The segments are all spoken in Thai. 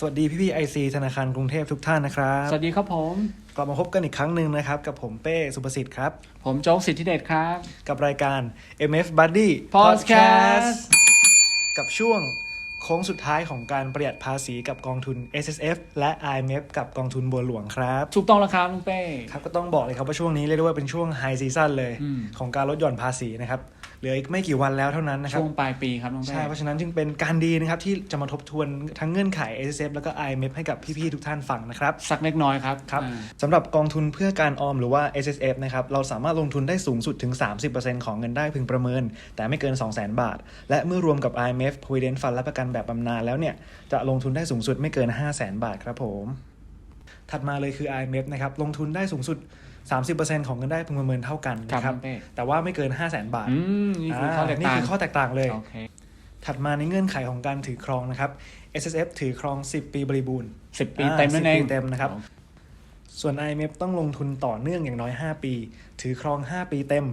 สวัสดีพี่พี่ไอซีธนาคารกรุงเทพทุกท่านนะครับ สวัสดีครับผม กลับมาพบกันอีกครั้งหนึ่งนะครับ กับผมเป้สุประสิทธิ์ครับ ผมโจ๊กสิทธิเดชครับ กับรายการ MF Buddy Podcast กับช่วงโค้งสุดท้ายของการประหยัดภาษีกับกองทุน S S F และ I M F กับกองทุนบัวหลวงครับถูกต้องแล้วครับลุงเป้ครับก็ต้องบอกเลยครับว่าช่วงนี้เรียกได้ว่าเป็นช่วงไฮซีซั่นเลยอืมของการลดหย่อนภาษีนะครับเหลืออีกไม่กี่วันแล้วเท่านั้นนะครับช่วงปลายปีครับลุงเป้ใช่ เพราะฉะนั้นจึงเป็นการดีนะครับ ที่จะมาทบทวนทั้งเงื่อนไข S S F แล้วก็ I M F ให้กับพี่ๆทุกท่านฟังนะครับ สักเล็กน้อยครับครับอ่าสำหรับกองทุนเพื่อการออมหรือว่า S S F นะครับเราสามารถลงทุนได้สูงสุดถึง 30%ของเงินได้พึงประเมิน แต่ไม่เกิน 200,000 บาท และเมื่อรวมกับ I M F Provident Fund และประกันแบบบำนาญแล้วเนี่ยจะลงทุนได้สูงสุดไม่เกิน 500,000บาทครับผม ถัดมาเลยคือ I M F นะครับลงทุนได้สูงสุด 30%ของเงินได้พึงประเมินเท่ากันครับนะครับลุงเป้แต่ว่าไม่เกิน 500,000บาทอืมนี่คือข้อแตกนี่ต่างคือข้อแตกต่างเลยโอเคถัดมาในเงื่อนไขของการถือครองนะครับ S S F ถือครอง 10 ปีบริบูรณ์สิบปีอ่าเต็มนั่นเอง10ปีเต็มนะครับส่วน IMF ต้องลงทุนต่อเนื่องอย่างน้อย 5 ปี ถือครอง 5 ปีเต็ม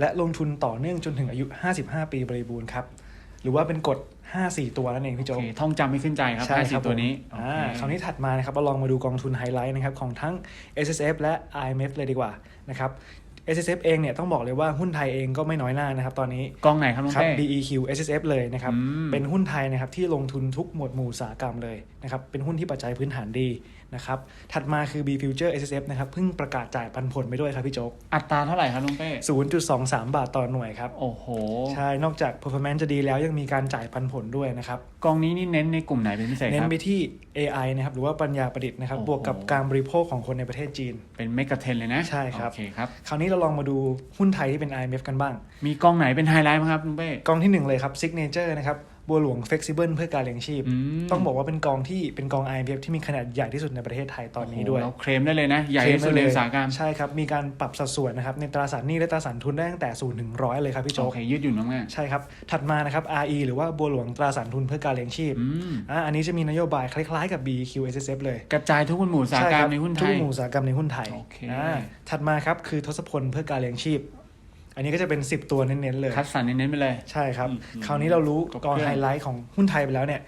และลงทุนต่อเนื่องจนถึงอายุ 55 ปีบริบูรณ์ครับ หรือว่าเป็นกฎ 5-4ตัวนั่นเองพี่โอโจ๊กเคท่องจำไม่ขึ้นใจครับใช่ห้าคสิรับบตัวนี้ผมอ่าโอเคคราวนี้ถัดมานะครับเราลองมาดูกองทุนไฮไลท์นะครับของทั้ง S S F และ I M F เลยดีกว่านะครับ S S F เองเนี่ยต้องบอกเลยว่าหุ้นไทยเองก็ไม่น้อยหน้านะครับตอนนี้กองไหนครับลุงครับเป้ BEQ SSF เลยนะครับอืมเป็นหุ้นไทยนะครับที่ลงทุนทุกหมวดหมู่อุตสาหกรรมเลยนะครับเป็นหุ้นที่ปัจจัยพื้นฐานดี นะครับถัดมาคือ B Future SSF นะครับเพิ่งประกาศจ่ายปันผลไปด้วยครับพี่โจ๊กอัตราเท่าไหร่ครับลุงเป้0.23บาทต่อหน่วยครับ โอ้โห ใช่ นอกจาก performance จะดีแล้วยังมีการจ่ายปันผลด้วยนะครับ กองนี้นี่เน้นในกลุ่มไหนเป็นพิเศษเน้คนรับไปที่ AI นะครับ หรือว่าปัญญาประดิษฐ์นะครับโอ้โหบวกกับการบริโภคของคนในประเทศจีน เป็นเมกะเทนเลยนะใช่ครับโอเคครับคราวนี้เราลองมาดูหุ้นไทยที่เป็น IMF กันบ้าง มีกองไหนเป็นไฮไลท์บ้างครับลุงเป้กองที่หนึ่งเลยครับ Signature นะครับ บัวหลวง Flexible เพื่อการเลี้ยงชีพอืมต้องบอกว่าเป็นกองที่เป็นกอง IMF ที่มีขนาดใหญ่ที่สุดในประเทศไทยตอนนี้ด้วยโโหเราเคลมได้เลยนะ ใหญ่ที่สุดในอุตสาหกรรมใช่ครับ มีการปรับสัดส่วนนะครับในตราสารหนี้และตราสารทุนได้ตั้งแต่0ถึงร้อยเลยครับพี่โจ๊โอกเคยืดหยุ่นมากใช่ครับ ถัดมานะครับ RE หรือว่าบัวหลวงตราสารทุนเพื่อการเลี้ยงชีพๆอืมอ่าอันนี้จะมีนโยบายคล้ายๆกับ BQ SSF เลย กระจายทุกหมู่อุตสาหกรรมในหุ้นไททุกยหมู่อุตสาหกรรมในหุ้นไทยโอเคอ่าถัดมาครับคือทศพลเพื่อการเลี้ยงชีพ อันนี้ก็จะเป็น 10 ตัวเน้นๆเลย คัดสรรเน้นๆไปเลย ใช่ครับอืมคราวนี้เรารู้ครบกองเครื่องไฮไลท์ของหุ้นไทยไปแล้วเนี่ย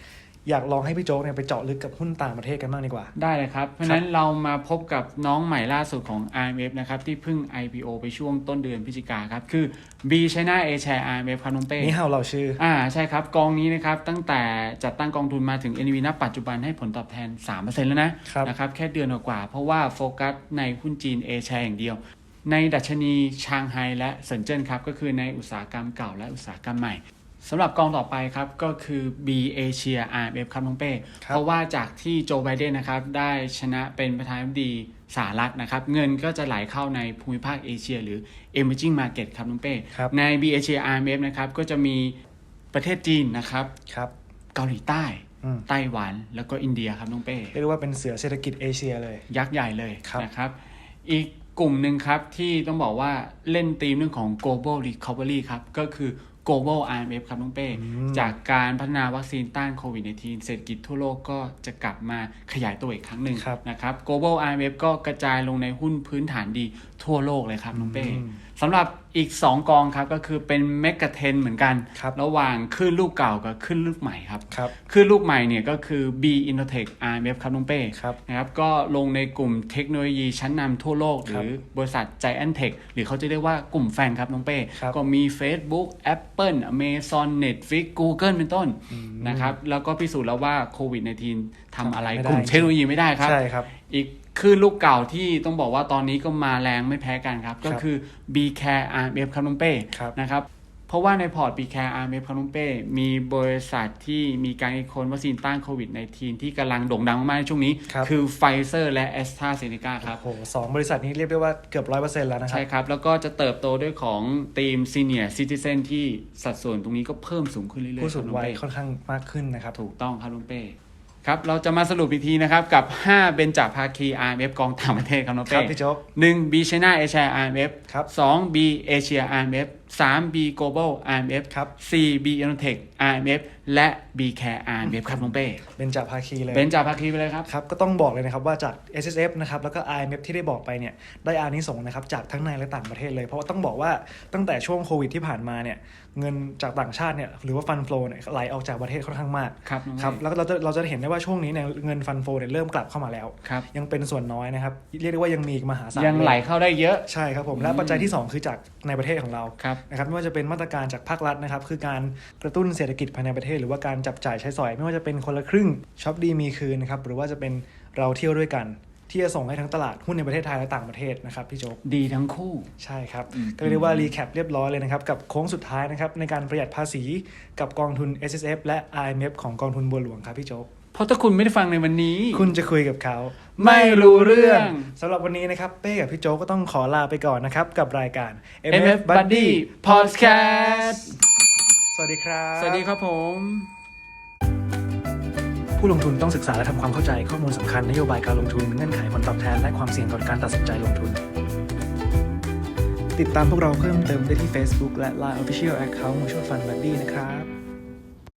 อยากลองให้พี่โจ๊กเนี่ยไปเจาะลึกกับหุ้นต่างประเทศกันบ้างดีกว่า ได้เลยครับ เพราะฉะนั้นเรามาพบกับน้องใหม่ล่าสุดของ IMF นะครับ ที่เพิ่ง IPO ไปช่วงต้นเดือนพฤศจิกาครับ คือ B China A Share IMF ครับน้องเป้นี่เฮาเราชื่อ อ่าใช่ครับ กองนี้นะครับตั้งแต่จัดตั้งกองทุนมาถึง NV ณปัจจุบันให้ผลตอบแทน3%แล้วนะครับนะครับแค่เดือนกว่าๆเพราะว่าโฟกัสในหุ้นจีน A Share อย่างเดียว ในดัชนีชางไฮและเซินเจิ้นครับก็คือในอุตสาหกรรมเก่าและอุตสาหกรรมใหม่สำหรับกองต่อไปครับก็คือ B Asia IMF ครับน้องเป้ครับเพราะว่าจากที่โจไบเดนนะครับได้ชนะเป็นประธานาธิบดีสหรัฐนะครับเงินก็จะไหลเข้าในภูมิภาคเอเชีย หรือ emerging market ครับน้องเป้ครับใน B Asia IMF นะครับก็จะมีประเทศจีนนะครับครับเกาหลีใต้อืมไต้หวันแล้วก็อินเดียครับน้องเป้เรียกได้ว่าเป็นเสือเศรษฐกิจเอเชียเลย ยักษ์ใหญ่เลยครับนะครับ อีก กลุ่มหนึ่งครับที่ต้องบอกว่าเล่นธีมเรื่องของ global recovery ครับก็คือ global IMF ครับน้องเป้ จากการพัฒนาวัคซีนต้านโควิด -19 เศรษฐกิจทั่วโลกก็จะกลับมาขยายตัวอีกครั้งหนึ่งครับนะครับ global IMF ก็กระจายลงในหุ้นพื้นฐานดี ทั่วโลกเลยครับน้องเป้อืมสำหรับอีก 2 กองครับก็คือเป็นเมกะเทนเหมือนกันครับระหว่างขึ้นลูกเก่ากับขึ้นลูกใหม่ครับครับขึ้นลูกใหม่เนี่ยก็คือ B Innotech IMF ครับน้องเป้ครับนะครับก็ลงในกลุ่มเทคโนโลยีชั้นนำทั่วโลกหครับรือบริษัท Giant Tech หรือเขาจะเรียกว่ากลุ่มแฟนครับน้องเป้ครับก็มี Facebook Apple Amazon Netflix Google เป็นต้นนะครับแล้วก็พิสูจน์แล้วว่าโควิด -19 ทำอะไรไม่ได้กลุ่มเทคโนโลยีไม่ได้ครับใช่ครับอีก คือลูกเก่าที่ต้องบอกว่าตอนนี้ก็มาแรงไม่แพ้กันครับ ก็คือ B Care RMF ครับน้องเป้ครับนะครับเพราะว่าในพอร์ต B Care RMF ครับน้องเป้มีบริษัทที่มีการคิดค้นวัคซีนต้านโควิด -19 ที่กำลังโด่งดังมากๆในช่วงนี้ครับคือไฟเซอร์และ a s t r a z เซ e c a ครับโอ้โหสองบริษัทนี้เรียกได้ว่าเกือบร้อยเปอร์เซ็นต์แล้วนะครัใช่บครับ แล้วก็จะเติบโตด้วยของทีม Senior Citizen ที่สัดส่วนตรงนี้ก็เพิ่มสูงขึ้นเรื่อยๆผู้สูงครับน้อวัยเป้ค่อนข้างมากขึ้นนะครับถูกต้องครับลุงเป้ ครับ เราจะมาสรุปอีกทีนะครับ กับ 5 เบญจภาคี RMF กองต่างประเทศครับน้องครัเป้บพี่โจ๊กหนึ่ง B China A Share RMF ครับสอง B Asia RMF 3 B Global IMF ครับ 4 B Inotech IMF และ B Care IMF ครับน้องเป้เป็นจากภาคีเลยเป็นจากภาคีไปเลยครับครับ ก็ต้องบอกเลยนะครับว่าจาก S S F นะครับแล้วก็ I M F ที่ได้บอกไปเนี่ยได้อานิสงส์นะครับจากทั้งในและต่างประเทศเลย เพราะว่าต้องบอกว่าตั้งแต่ช่วงโควิดที่ผ่านมาเนี่ยเงินจากต่างชาติเนี่ยหรือว่าฟันโฟเนี่ยไหลออกจากประเทศค่อนข้างมากครับน้องครับเป้แล้วก็เราจะเราจะเห็นได้ว่าช่วงนี้เนี่ยเงินฟันโฟเนี่ยเริ่มกลับเข้ามาแล้วครับยังเป็นส่วนน้อยนะครับ เรียกได้ว่ายังมีอีกมหาศาลยังไหลเเข้าได้เยอะใช่ครับผมและอืมปัจจัยที่ 2 คือจากในประเทศของเราครับนะครับไม่ว่าจะเป็นมาตรการจากภาครัฐนะครับคือการกระตุ้นเศรษฐกิจภายในประเทศ หรือว่าการจับจ่ายใช้สอย ไม่ว่าจะเป็นคนละครึ่งช็อปดีมีคืนนะครับหรือว่าจะเป็นเราเที่ยวด้วยกันที่จะส่งให้ทั้งตลาดหุ้นในประเทศไทยและต่างประเทศนะครับพี่โจ๊กดีทั้งคู่ใช่ครับอืมก็เรียกว่ารีแคปเรียบร้อยเลยนะครับ กับโค้งสุดท้ายนะครับในการประหยัดภาษีกับกองทุน S S F และ I M F ของกองทุนบัวหลวงครับพี่โจ๊ก เพราะถ้าคุณไม่ได้ฟังในวันนี้ คุณจะคุยกับเขาไม่รู้เรื่องสำหรับวันนี้นะครับเป้กับพี่โจ๊กก็ต้องขอลาไปก่อนนะครับ กับรายการ MF Buddy Podcast สวัสดีครับ สวัสดีครับผม ผู้ลงทุนต้องศึกษาและทำความเข้าใจข้อมูลสำคัญนโยบายการลงทุนเงื่อนไขผลตอบแทนและความเสี่ยงก่อนการตัดสินใจลงทุน ติดตามพวกเราเพิ่มเติมได้ที่ Facebook และ Line Official Account Mutual Fund Buddy นะครับ